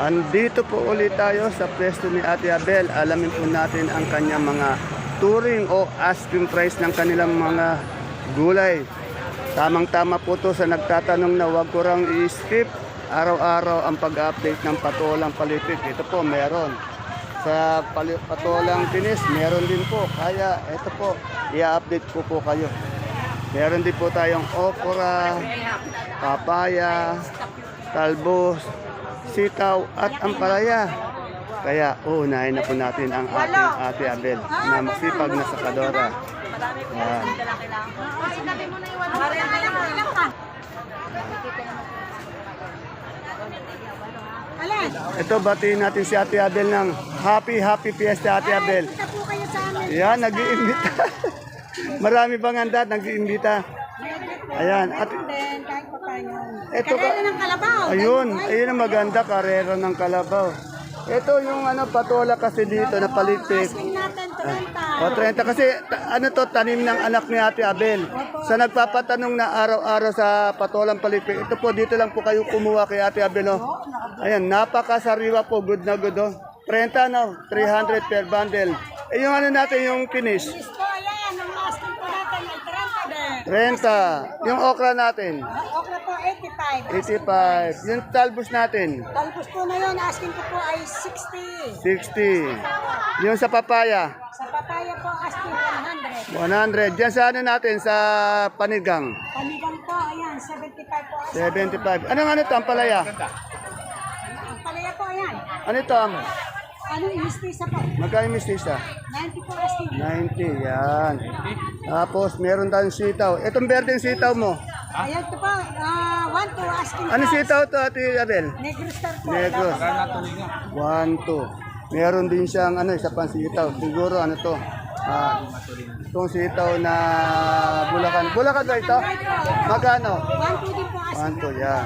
Andito po ulit tayo sa pwesto ni Ate Abel. Alamin po natin ang kanyang mga touring o asking price ng kanilang mga gulay. Tamang-tama po to sa nagtatanong na wag ko rang i-skip araw-araw ang pag-update ng patolang palipit. Ito po, meron. Sa patolang tinis, meron din po. Kaya ito po, i-update po po kayo. Meron din po tayong okra, papaya, talbos, sitaw at ampalaya. Kaya uunahin na po natin ang ating ate Abel na masipag na sakadora. Yan. Alas, Ito batiin natin si ate Abel ng happy happy fiesta ate Abel. kita po kayo sa amin. Yan, nag-iimbita. Marami bang handa nag-iimbita. Ayan, at Then, kahit pa paano. Ito ka- ng kalabaw. Ayun, ayun ang maganda, karera ng kalabaw. Ito yung ano, patola kasi dito na palitik. Asking natin, 30. O 30 kasi ta- ano to tanim ng anak ni Ate Abel. Sa nagpapatanong na araw-araw sa patolang palipik. Ito po dito lang po kayo kumuha kay Ate Abel oh. Ayan, napakasariwa po, good na good oh. 30 no, 300 per bundle. Eh yung ano natin yung finish, Gusto, ayan, ang asking po natin ay 30 din. 30. Yung okra natin, Okra po, 85. 85. Yung talbos natin, Talbos po na yun, asking ko po ay 60. 60. Yung sa papaya, Sa papaya po, asking 100. 100. Diyan sa ano natin, sa panigang, Panigang po, ayan, 75 po. asking. 75. Anong ano to, ang palaya? Ang palaya po, ayan. Ano ito, am? Ano, mistisa po. Magkano yung mistisa? 90 po asking. 90, yan. Tapos, meron tayong sitaw. Itong berdeng sitaw mo. Ayan ito po, ah, 1 to asking Ano price. sitaw to, Ate Abel? Negro star po. Negros. 1, 2. Meron din siyang ano, isa pang sitaw. Siguro ano to? Ah, itong sitaw na Bulacan. Bulacan ba ito? Magkano? 1 to din po asking. 1, 2, yan.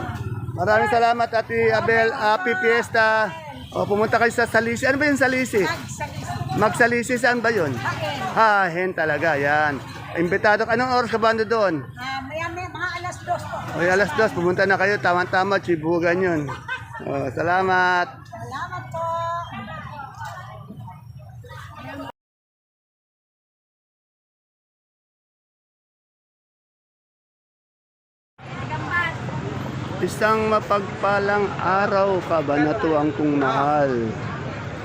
Maraming salamat, Ate Abel. Happy Fiesta. O, pumunta kayo sa Salisi. Ano ba yung Salisi? Magsalisi, saan ba yun? Ah, hen talaga, yan. Imbitado, ka. anong oras ka ba ando doon? Ah, maya, maya, mga alas dos po. O, alas dos, pumunta na kayo, tama-tama, chibugan yun. O, salamat. Salamat po. Isang mapagpalang araw kabanatuang kong mahal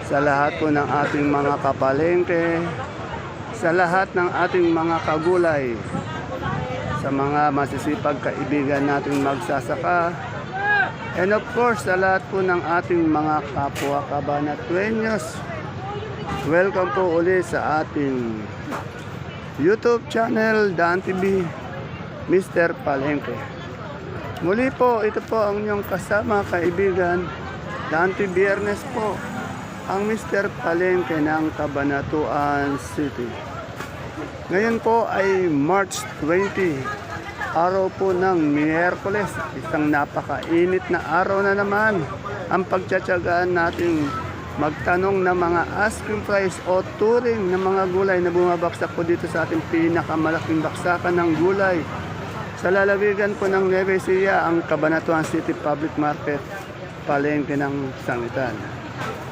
sa lahat po ng ating mga kapalengke, sa lahat ng ating mga kagulay, sa mga masisipag kaibigan nating magsasaka, and of course sa lahat po ng ating mga kapwa kabanatuenyos. Welcome po uli sa ating YouTube channel, Dan TV, Mr. Palengke. Muli po, ito po ang inyong kasama, kaibigan. Dante Biernes po, ang Mr. Palengke ng Cabanatuan City. Ngayon po ay March 20, araw po ng Miyerkules. Isang napakainit na araw na naman ang pagtsatsagaan nating magtanong ng mga asking price o touring ng mga gulay na bumabaksak po dito sa ating pinakamalaking baksakan ng gulay sa lalawigan po ng Nueva Ecija, ang Cabanatuan City Public Market, palengke ng sangitan.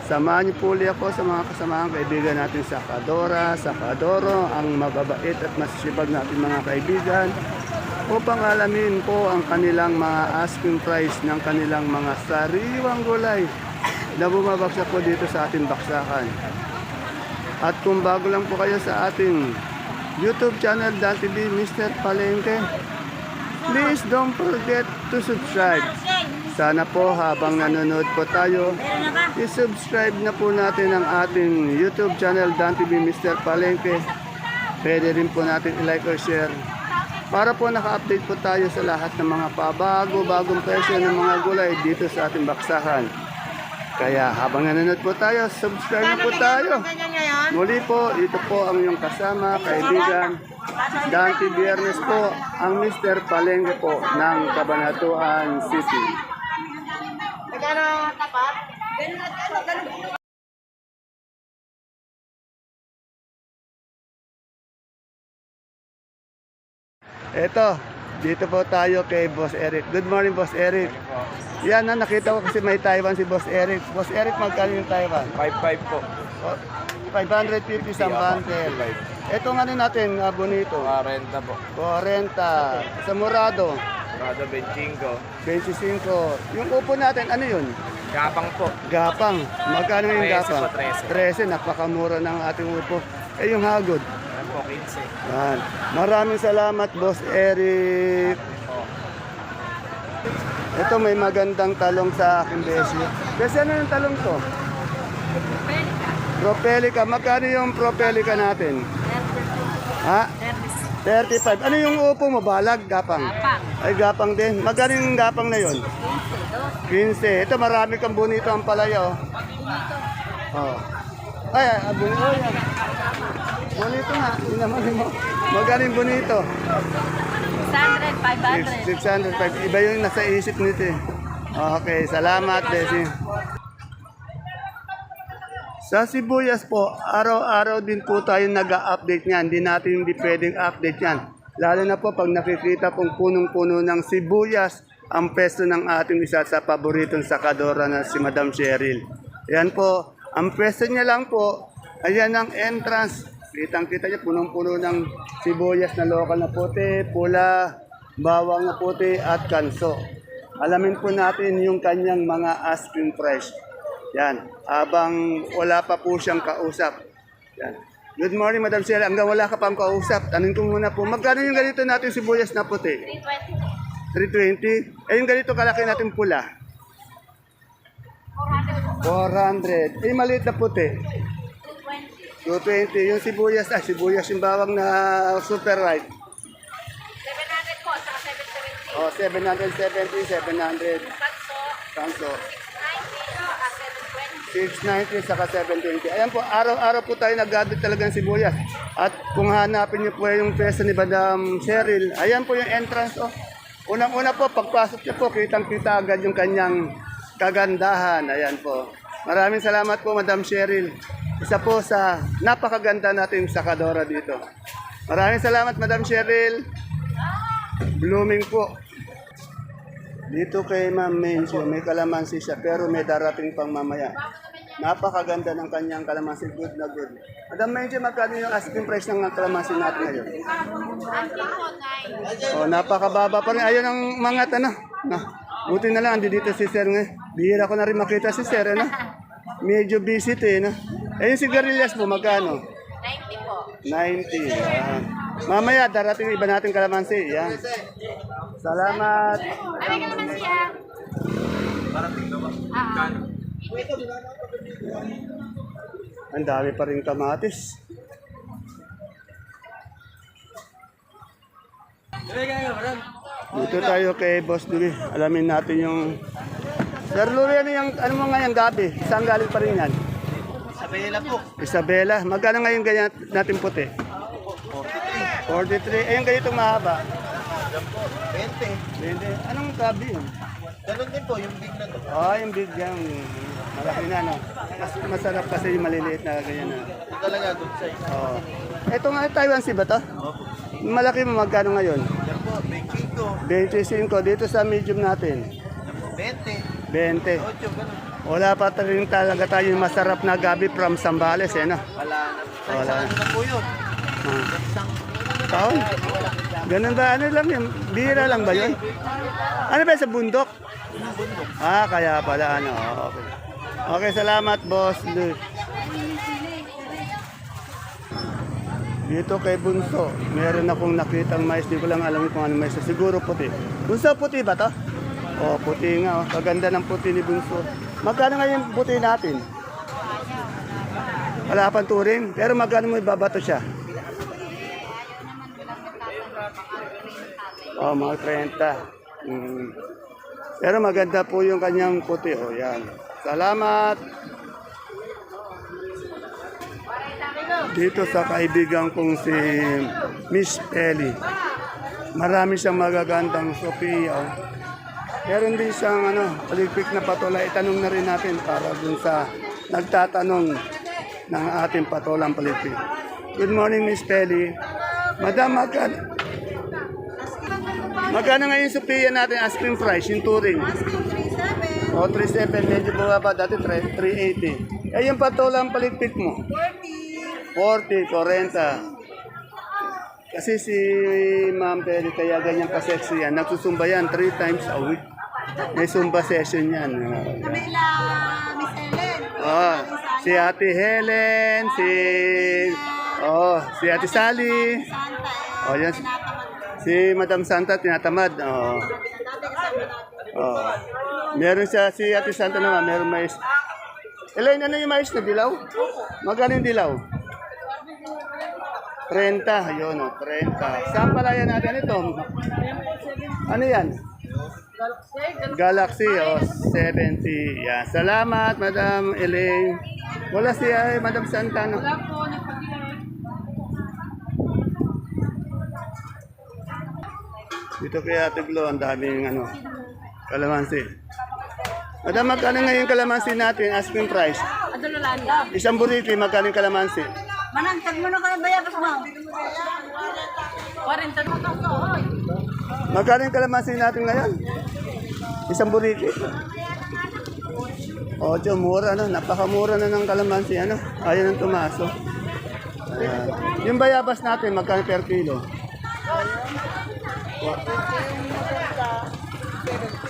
Samahan niyo po ulit ako sa mga kasamaang kaibigan natin sa Kadora, sa Kadoro, ang mababait at masisipag natin mga kaibigan upang alamin po ang kanilang mga asking price ng kanilang mga sariwang gulay na bumabaksak po dito sa ating baksakan. At kung bago lang po kayo sa ating YouTube channel, Dan TV, Mr. Palengke, Please don't forget to subscribe. Sana po habang nanonood po tayo, i-subscribe na po natin ang ating YouTube channel Dan TV Mr. Palengke. Pwede rin po natin i-like or share para po naka-update po tayo sa lahat ng mga pabago-bagong presyo ng mga gulay dito sa ating baksakan. Kaya habang nanonood po tayo, subscribe na po tayo. Muli po, ito po ang iyong kasama, kaibigan. Dante Biernes po, ang Mr. Palengke po ng Cabanatuan City. Ito, dito po tayo kay Boss Eric. Good morning, Boss Eric. Yan na, nakita ko kasi may Taiwan si Boss Eric. Boss Eric, magkano yung Taiwan? 5-5 po. O, 550 sa bundle. Ito nga natin, uh, bonito. 40 po. 40. Sa Murado, Rado 25. 25. Yung upo natin, ano yun? Gapang po. Gapang. Magkano yung 13 gapang? po, 13. Napakamura ng ating upo. Eh, yung hagod. Yan po, 15. Yan. Maraming salamat, Boss Eric. Ito may magandang talong sa akin, Bessie. Bessie, ano yung talong to? Propelica. Magkano yung propelica natin? Ha? 35. Ano yung upo mo? Balag? Gapang? Gapang. Ay, gapang din. Magkano yung gapang na yun? 15. Ito, marami kang bonito ang palaya, oh. Oh. Ay, ah, bonito. Oh, yan. Bonito nga. Naman mo. Magkano yung bonito? 600, 500. 605. Iba yung nasa isip nito eh. Okay, salamat, Desi. Sa sibuyas po, araw-araw din po tayo nag-update niyan. Hindi natin hindi pwedeng update yan. Lalo na po pag nakikita pong punong-puno ng sibuyas ang pesto ng ating isa sa paboritong sakadora na si Madam Cheryl. Yan po, ang pesto niya lang po, ayan ang entrance. Kitang-kita niya, punong-puno ng sibuyas na lokal na puti, pula, bawang na puti at kanso. Alamin po natin yung kanyang mga asking price. Yan, habang wala pa po siyang kausap. Yan. Good morning, Madam Sheila. Hanggang wala ka pang kausap, tanong ko muna po, magkano yung ganito natin sibuyas na puti? 320. Eh, yung ganito kalaki natin pula? 400. Eh, maliit na puti? 220. Yung sibuyas, ah, sibuyas yung bawang na super ripe. 700 po, saka 770. Oh, 770, 700. Kanso. 690 saka 720. Ayan po, araw-araw po tayo nag-gadget talaga ng sibuyas. At kung hanapin niyo po yung pwesto ni Madam Cheryl, ayan po yung entrance. Oh. Unang-una po, pagpasok niyo po, kitang-kita agad yung kanyang kagandahan. Ayan po. Maraming salamat po, Madam Cheryl. Isa po sa napakaganda nating sakadora dito. Maraming salamat, Madam Cheryl. Blooming po. Dito kay Ma'am Mencio, may kalamansi siya pero may darating pang mamaya. Napakaganda ng kanyang kalamansi, good na good. Madam Mencio, magkano yung asking price ng kalamansi natin ngayon? Oh, napakababa pa rin. Ayun ang mga tanong. No. Buti na lang, andi dito si Sir ngayon. Bihira ko na rin makita si Sir, ano? Medyo busy to, eh, no? Eh, yung sigarilyas mo, magkano? 90 po. 90. Yan. Mamaya, darating iba natin kalamansi. Yan. Salamat. Ano ka naman siya? Ah, Ang dami pa rin kamatis. Dito tayo kay Boss Louie. Alamin natin yung... Sir Louie, ano, yung, ano mo ngayon gabi? Saan galing pa rin yan? Isabela po. Isabela. Magkano ngayon ganyan natin puti? 43. 43. Eh, yung ganitong mahaba? 20. Hindi. Anong gabi yun? Ganun din po, yung big na to. Oh, yung big yung malaki na, no? Mas masarap kasi yung maliliit na ganyan na. Ito talaga, good size. Oh. Ito nga, Taiwan Sea ba to? Malaki mo magkano ngayon? Yan po, may chico. 25 dito sa medium natin. 20. 20. 8, ganun. Wala pa rin talaga tayong masarap na gabi from Sambales, eh, no? Wala na. Wala. ano na po yun. Ah. Taon? Ganun ba? Ano lang yun? Bira lang ba yun? Ano ba sa bundok? Ah, kaya pala ano. Okay. Okay, salamat boss. Luke. Dito kay Bunso, meron akong nakitang mais. Di ko lang alam kung ano mais. Siguro puti. Bunso, puti ba to? Oh, puti nga. Oh. Kaganda ng puti ni Bunso. Magkano nga yung puti natin? Wala pang turing. Pero magkano mo ibabato siya? Oh, mga 30. Mm. Pero maganda po yung kanyang puti. Oh, yan. Salamat. Dito sa kaibigan kong si Miss Pelly. Marami siyang magagandang Sophia. Oh. Meron din siyang ano, paligpik na patola. Itanong na rin natin para dun sa nagtatanong ng ating patolang paligpik. Good morning, Miss Pelly. Madam, magkano, Magkano ngayon Sophia natin asking price, yung touring? Asking 3, sir. O, 37, medyo bumaba dati, 3, 380. Eh, yung patulang paligpit mo? 40. 40, 40. Kasi si Ma'am Peri, kaya ganyan ka-sexy yan. Nagsusumba yan 3 times a week. May sumba session yan. Kamila, Miss Ellen. Oh, si Ate Helen, si Oh, si Ate Sally. Oh, yan. Si Madam Santa tinatamad. Oh. Oh. Meron siya si Ate Santa naman, meron mais. Elaine, ano yung mais na dilaw? Magkano yung dilaw? 30, ayun o, 30. Saan pala yan natin ito? Ano yan? Galaxy, oh, 70. Yan. Salamat, Madam Elaine. Wala si ay, Madam Santa, no? Dito kay Ate Glo, ang daming ano, kalamansi. Madam, magkano ngayon kalamansi natin, asking price? Isang buriti, magkano yung kalamansi? Manang, tag mo na kayo bayabas mo. 40 na hoy. Magkano yung kalamansi natin ngayon? Isang buriti. Ocho, mura na. Napakamura na ng kalamansi. Ano? Ayaw ng tumaso. Ayan. Yung bayabas natin, magkano per kilo? Wa-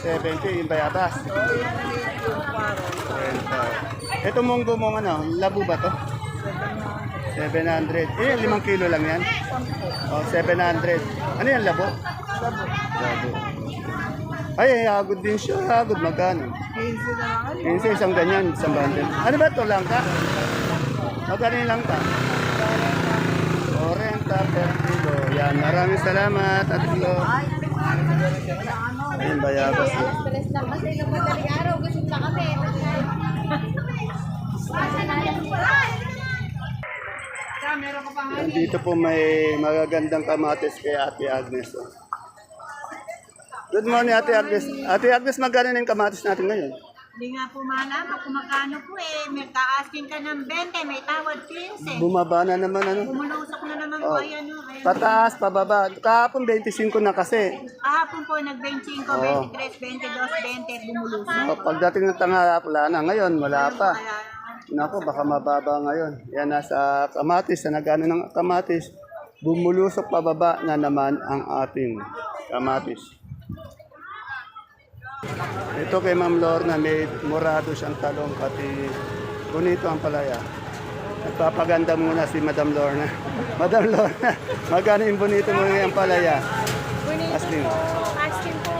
70 yung bayabas. 20. Ito munggo mong ano, labo ba to? 700. Eh, limang kilo lang yan. Oh, 700. Ano yan, labo? Labo. Ay, ay, hagod din siya. Hagod, magkano? 15 isang ganyan, isang bundle. Ano ba ito, langka? Magkano yung langka? 40 per kilo. Yan, maraming salamat, at kilo. Ayun, bayabas. eh. Stress lang kasi ng madaling araw. Gusto na kami. Yan, dito po may magagandang kamatis kay Ate Agnes. oh. Good morning, Ate Agnes. Ate Agnes, magkano na yung kamatis natin ngayon? Hindi nga po malaman kung magkano po eh. May taaskin ka ng 20, may tawad 15. Bumaba na naman, ano? Bumulusok na naman Oh. po yan. No? Ayan. Pataas, pababa. Kahapon 25 na kasi. Kahapon po nag-25, Oo. 23, 22, 20, bumulusok. So, pagdating ng tangala, wala na. Ngayon, wala pa. Kaya, Nako, baka mababa ngayon. Yan, nasa kamatis, sa nagano ng kamatis, bumulusok pababa na naman ang ating kamatis. Ito kay Ma'am Lorna, may murado siyang talong, pati bonito ang palaya. Nagpapaganda muna si Madam Lorna. Madam Lorna, magkano yung bonito mo ngayong palaya? Bonito Asking. po, asking po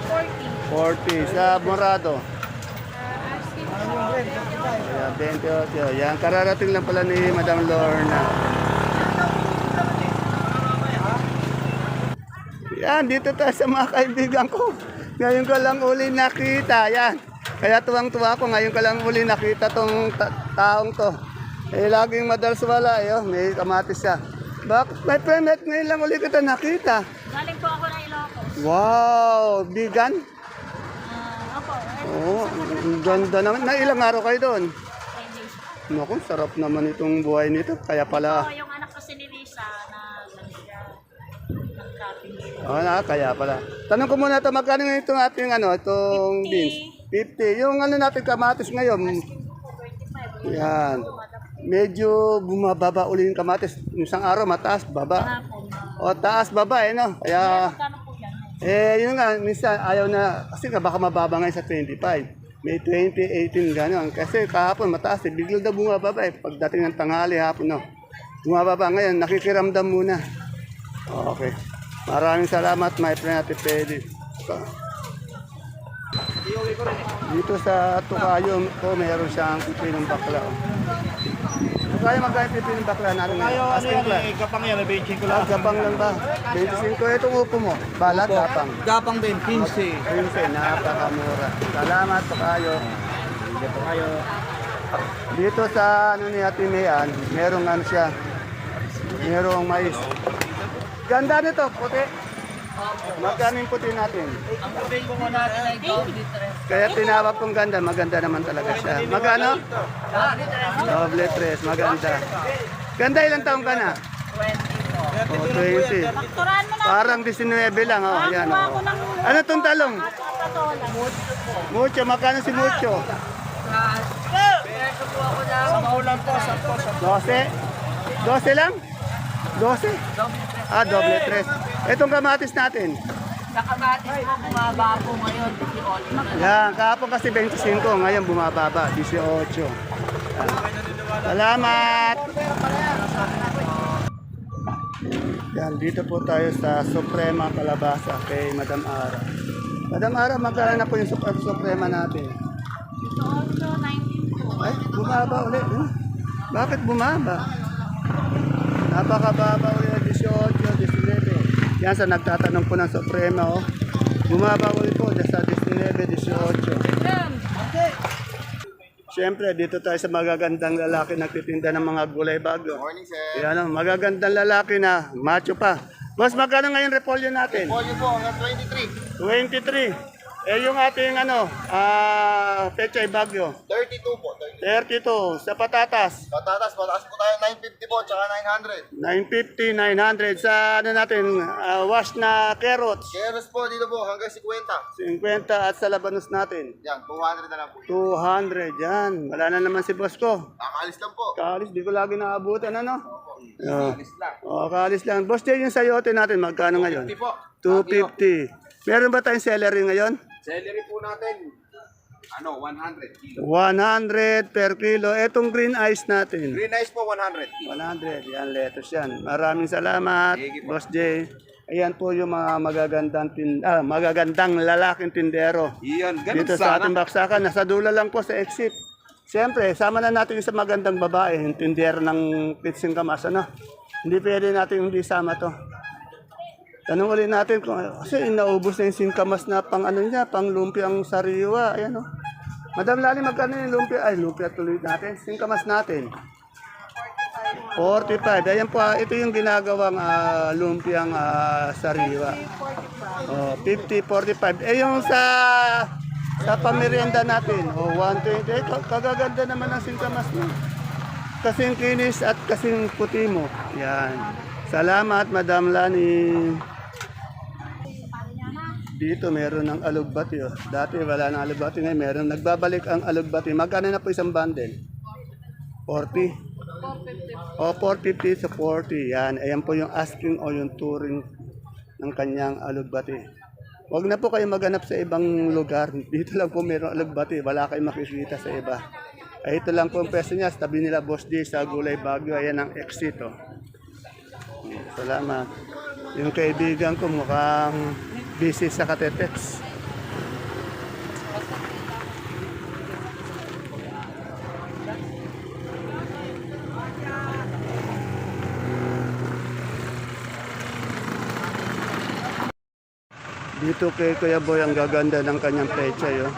40. 40. Sa morado, Uh, asking po Ayan, 28. Yan, kararating lang pala ni Madam Lorna. Yan, dito tayo sa mga kaibigan ko. Ngayon ko lang uli nakita. Yan. Kaya tuwang-tuwa ko. Ngayon ko lang uli nakita tong ta- taong to. Eh, laging madalas wala. Eh, oh, may kamatis siya. Bak, my friend, ngayon lang uli kita nakita. galing po ako ng Ilocos. Wow, bigan. Ah, opo, Oo, ang ganda naman. Na ilang araw kayo doon? 10 days. Naku, sarap naman itong buhay nito. Kaya pala, Oh, yung oh, na, kaya pala. Tanong ko muna ito, magkano ngayon itong ating ano, itong 50. beans? 50. Yung ano natin kamatis ngayon, yan. Medyo bumababa uli yung kamatis. Isang araw mataas, baba. O taas, baba eh, no? Kaya, eh, yun nga, minsan ayaw na, kasi nga baka mababa ngayon sa 25. May 20, 18, gano'n. Kasi kahapon mataas eh, biglang daw bumababa eh. Pagdating ng tanghali, hapon, no? Bumababa ngayon, nakikiramdam muna. Okay. Maraming salamat, my friend Ate Pedi. Dito sa Tukayo ko, meron siyang pipinong bakla. Tukayo, magkano pipinong bakla natin ngayon? Asking price. eh, kapang yan, 25 ko Ah, gapang lang ba? 25 itong upo mo. Balag, gapang. Gapang din, 15. Ayun napakamura. Salamat po kayo. Dito kayo. Dito sa ano ni Ate Mayan, merong ano siya, merong mais. Ganda nito, puti. Magkano yung puti natin? Ang puti ko muna natin ay 23. Kaya tinawag kong ganda, maganda naman talaga siya. Magkano? Doble tres, maganda. Ganda ilang taong ka na? Oh, 20. Pakturan mo na. Parang 19 lang. Oh, yan. Kuha ko Oh. Ano tong talong? Mucho, magkano si Mucho? Sa maulan po, sa po, sa 12? 12 lang? 12? Ah, doble tres. Itong kamatis natin. Nakamatis po, bumaba po ngayon. Kasi all Yan, kahapon kasi 25, ngayon bumababa, 18. Yan. Salamat! Yan, dito po tayo sa Suprema Kalabasa kay Madam Ara. Madam Ara, magkano na po yung Sup- Suprema natin? Ay, bumaba ulit. Huh? Bakit bumaba? Napakababa ulit, 18, 19. Yan sa nagtatanong po ng Suprema, oh. Bumaba ulit po sa 19, 18. Siyempre, dito tayo sa magagandang lalaki nagtitinda ng mga gulay bago. Morning, sir. Yan, oh, magagandang lalaki na, macho pa. Boss, magkano ngayon repolyo natin? Polyo po, hanggang 23. 23. Eh, yung ating ano, ah, pechay bagyo. 32 po, 30. 32. Sa patatas, Patatas, patatas po tayo 950 po, tsaka 900. 950, 900. Sa ano natin, ah, wash na carrots, Keros po dito po, hanggang 50. 50 at sa labanos natin. Yan, 200 na lang po. 200, yan. Wala na naman si boss ko. Nakaalis lang po. Kaalis, di ko lagi naabutan, ano? Oh. Oh, kaalis lang. Boss Jay, yung sayote natin, magkano ngayon? 50 po. 250. Meron ba tayong celery ngayon? Celery po natin, ano, 100 kilo. 100 per kilo. Etong green ice natin. Green ice po, 100. 100. Yan, lettuce yan. Maraming salamat, Boss Jay. Ayan po yung mga magagandang, tin ah, magagandang lalaking tindero. Iyan, Dito sa ating baksakan, nasa dula lang po sa exit. Siyempre, sama na natin yung sa magandang babae, yung tindero ng pitsing kamas, ano? Hindi pwede natin hindi sama to. Tanong ulit natin kung, kasi naubos na yung singkamas na pang ano niya, pang lumpiang sariwa, ayan o. Madam Lali, magkano yung lumpia? Ay, lumpia tuloy natin. Singkamas natin. 45. Ayan po, ah, ito yung ginagawang ah, lumpiang ah, sariwa. Oh, 50, 45. Eh yung sa sa pamerienda natin, oh, 120. Eh, ka- kagaganda naman ang singkamas mo. Kasing kinis at kasing puti mo. Yan. Salamat, Madam Lani. Dito meron ng alugbati. Oh. Dati wala ng alugbati. Ngayon meron. Nagbabalik ang alugbati. Magkano na po isang bundle? 40. O, 450 sa 40. Yan. Ayan po yung asking o yung touring ng kanyang alugbati. Huwag na po kayo maghanap sa ibang lugar. Dito lang po meron alugbati. Wala kayong makikita sa iba. Ay, ito lang po ang pwesto niya. Tabi nila Boss D sa Gulay Bagyo. Ayan ang exit. Oh. Salamat. Yung kaibigan ko mukhang busy sa katetex. Dito kay Kuya Boy ang gaganda ng kanyang pecha yo.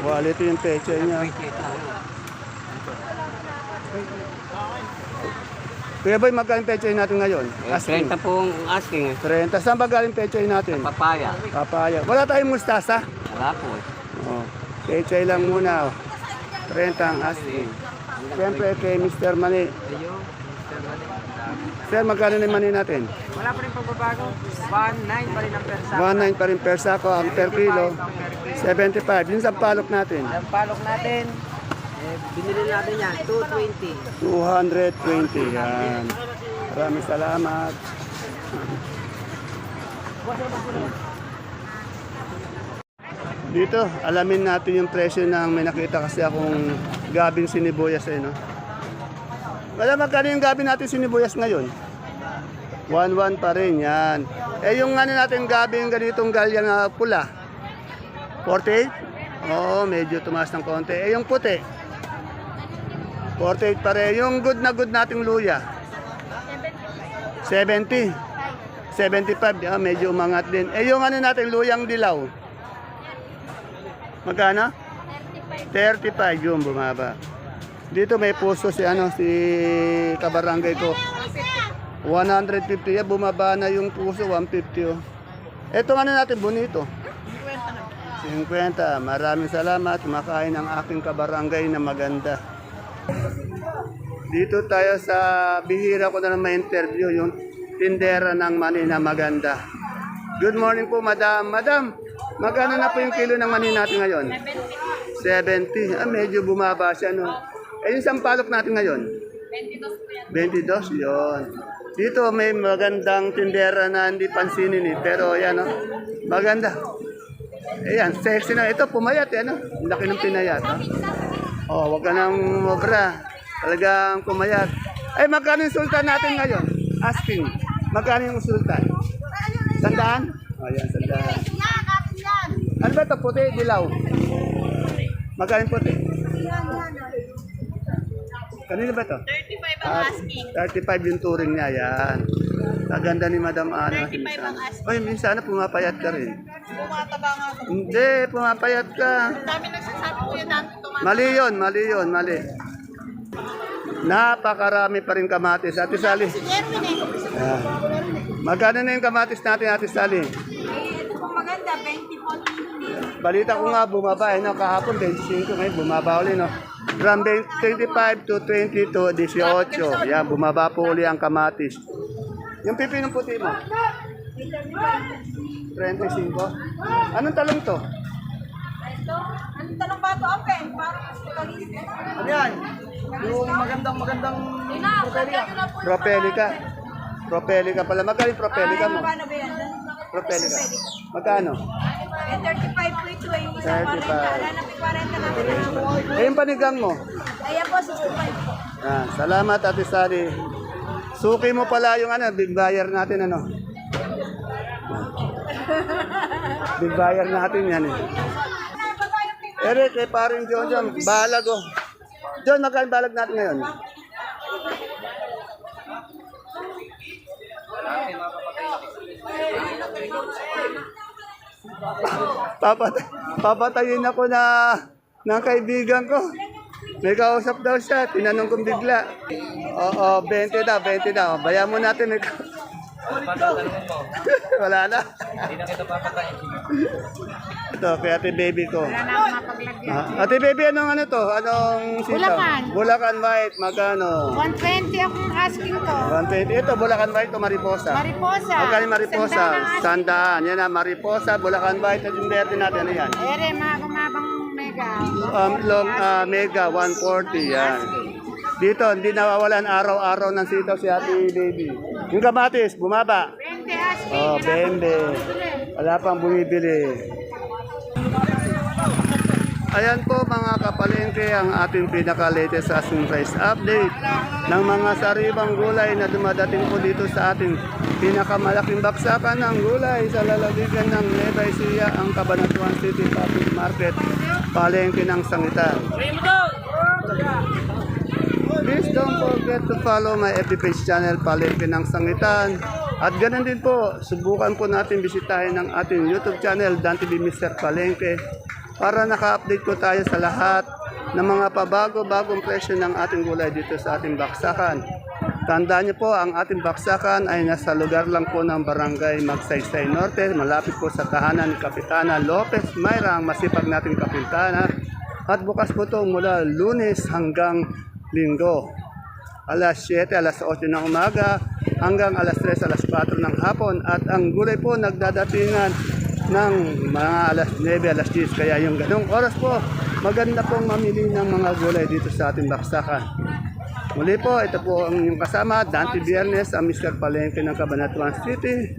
Quality yung pecha niya. Kuya Boy, magkano pecha natin ngayon? Asking. 30 po ang asking eh. 30. Saan ba galing pecha natin? Papaya. Papaya. Wala tayong mustasa? Wala po eh. Oh. Pechay lang muna. Oh. 30 ang asking. Siyempre kay Mr. Mani. Sir, magkano na mani natin? Wala pa rin pagbabago. 1.9 pa rin ang persa. 1.9 pa rin per sako. Ang per kilo, 75. Yung sa palok natin, Ang palok natin, eh, binili natin yan, 220. 220. Yan. Maraming salamat. Dito, alamin natin yung presyo ng may nakita kasi akong gabing sinibuyas eh, no? Wala magkano yung gabi natin sinibuyas ngayon? 1-1 pa rin, yan. Eh yung ano natin gabing ganitong galyang na pula? 48? Oo, medyo tumaas ng konti. Eh yung puti? 48 pa rin. Yung good na good nating luya? 70. 75, ah, medyo umangat din. Eh yung ano natin, luyang dilaw? Magkano? 35 yung bumaba. Dito may puso si ano si kabarangay ko. 150 yan, bumaba na yung puso 150 oh. Ito ano natin bonito. 50. Maraming salamat. Kumakain ang aking kabarangay na maganda. Dito tayo sa bihira ko na lang ma-interview yung tindera ng mani na maganda. Good morning po, madam. Madam, magkano na po yung kilo ng mani natin ngayon? 70. Ah, medyo bumaba siya, no? Eh, yung sampalok natin ngayon? 22 yon. Dito may magandang tindera na hindi pansinin eh. Pero yan, no? Maganda. Ayan, sexy na. Ito, pumayat, eh, ano? Ang laki ng pinayat? Oh, wag ka nang mobra. Talagang pumayat. Ay, magkano yung sultan natin ngayon? Asking. Magkano yung sultan? Sandaan? Oh, yan, sandaan. Ano ba ito? Puti, dilaw? Magkano yung puti? Kanino ba ito? 35 ang asking. 35 yung touring niya, yan. Kaganda ni Madam Ana. 35 ang asking. Oy, minsan na pumapayat ka rin. Bumataba nga ako. Hindi, pumapayat ka. Dami nagsasabi ko yun dati. Mali yun, mali yun, mali. Napakarami pa rin kamatis. Ate Sally. Eh. Ah. Magkano na yung kamatis natin, Ate Sally? Eh, ito po maganda, 20 po. Balita ko nga bumaba eh, no? kahapon 25 ngayon bumaba uli no. From 25 to 20 to 18. Yan, bumaba po uli ang kamatis. Yung pipi ng puti mo? 35. Anong talong to? Ano tanong ba ito, Open? Parang kalis. Ano yan? Yung magandang magandang Propelica. Propelica pala. Magkano yung propelica mo? Paano ba yan? Propelica. Magkano? Eh, 35 po ito eh. Yung isang 35. 40. Wala na 40 natin na. Eh, yung panigang mo? Ayan po, 65 po. Ah, salamat Ate Sari. Suki mo pala yung ano, big buyer natin ano. Big buyer natin yan eh. Eric, eh paring John John, balag oh. John, magkano balag natin ngayon? Papatay, papatayin ako na ng kaibigan ko. May kausap daw siya, tinanong kong bigla. Oo, 20 daw, 20 daw. Bayan mo natin. May Wala na. Hindi na kita papatayin. Ito, kay ate baby ko. Wala na mapaglagyan. Ah, ate baby, anong ano to? Anong sitaw? Bulacan. Bulacan White, magkano? 120 akong asking ko. 120. Ito, Bulacan White to Mariposa. Mariposa. Magkano yung Mariposa? Sandaan asking. Sandaan. Yan na, Mariposa, Bulacan White. At yung verde natin, ano yan? Ere, mga kumabang mega. Um, long ah, mega 140 yan. Dito, hindi nawawalan araw-araw ng sitaw si Ate Baby. Yung kamatis, bumaba. 20 asking. Oh, bembe. Wala pang bumibili. Ayan po mga kapalengke ang ating pinaka-latest asking price update ng mga sariwang gulay na dumadating po dito sa ating pinakamalaking baksakan ng gulay sa lalawigan ng Nueva Ecija, ang Cabanatuan City Public Market, palengke ng sangitan. Please don't forget to follow my FB page channel, Palengke ng Sangitan. At ganun din po, subukan po natin bisitahin ng ating YouTube channel, Dan TV Mr. Palengke, para naka-update po tayo sa lahat ng mga pabago-bagong presyo ng ating gulay dito sa ating baksakan. Tandaan niyo po, ang ating baksakan ay nasa lugar lang po ng barangay Magsaysay Norte, malapit po sa tahanan ni Kapitana Lopez Mayra, ang masipag nating kapitana. At bukas po ito mula lunes hanggang linggo. Alas 7, alas 8 ng umaga hanggang alas 3, alas 4 ng hapon. At ang gulay po nagdadatingan ng mga alas 9, alas 10. Kaya yung ganong oras po, maganda pong mamili ng mga gulay dito sa ating baksakan. Muli po, ito po ang inyong kasama, Dante Biernes, ang Mr. Palengke ng Cabanatuan City,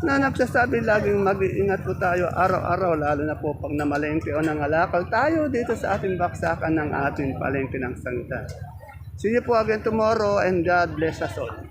na nagsasabi laging mag-iingat po tayo araw-araw, lalo na po pag namalengke o nangalakal tayo dito sa ating baksakan ng ating palengke ng sangita. See you po again tomorrow and God bless us all.